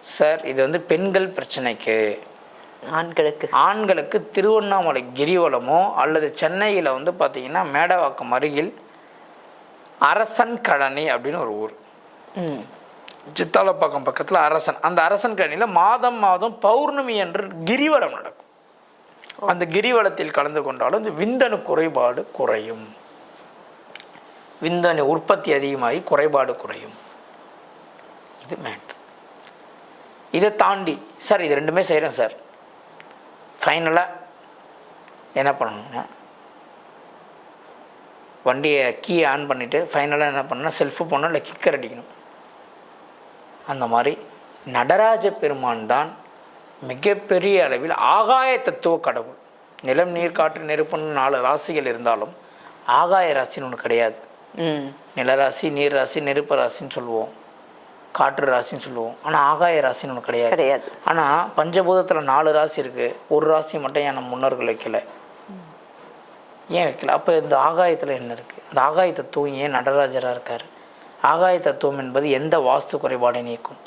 Sir இது வந்து பெண்கள் பிரச்சனைக்கு. ஆண்களுக்கு. ஆண்களுக்கு திருவண்ணாமலை கிரிவலமோ அல்லது சென்னையில் வந்து பார்த்தீங்கன்னா மேடவாக்கம் அருகில் அரசன் கழனி அப்படின்னு ஒரு ஊர். ம். சித்தாலப்பாக்கம் பக்கத்தில் அரசன். அந்த அரசன் கழனியில் மாதம் மாதம் பௌர்ணமி என்று கிரிவலம் நடக்கும். அந்த கிரிவலத்தில் கலந்து கொண்டாலும் இந்த விந்தணு குறைபாடு குறையும். விந்தணு உற்பத்தி அதிகமாகி குறைபாடு குறையும். இது மேட்ரு இதை தாண்டி சார் இது ரெண்டுமே செய்கிறேன் சார். ஃபைனலாக என்ன பண்ணணும்னா வண்டியை கீயை ஆன் பண்ணிவிட்டு ஃபைனலாக என்ன பண்ணணும் செல்ஃபு போடணும் இல்லை கிக்கர் அடிக்கணும். அந்த மாதிரி நடராஜ பெருமான் தான் மிகப்பெரிய அளவில் ஆகாய தத்துவ கடவுள். நிலம் நீர் காற்று நெருப்புன்னு நாலு ராசிகள் இருந்தாலும் ஆகாய ராசின்னு ஒன்று கிடையாது. நிலராசி நீர் ராசி நெருப்பு ராசின்னு சொல்லுவோம். காற்று ராசின்னு சொல்லுவோம். ஆனால் ஆகாய ராசின்னு ஒன்று கிடையாது. கிடையாது. ஆனால் பஞ்சபூதத்தில் நாலு ராசி இருக்குது ஒரு ராசி மட்டும் ஏன் நம்ம முன்னோர்கள் வைக்கல? ஏன் வைக்கல? அப்போ இந்த ஆகாயத்தில் என்ன இருக்குது இந்த ஆகாய தத்துவம் ஏன் நடராஜராக இருக்கார்? ஆகாய தத்துவம் என்பது எந்த வாஸ்து குறைபாடை நீக்கும்.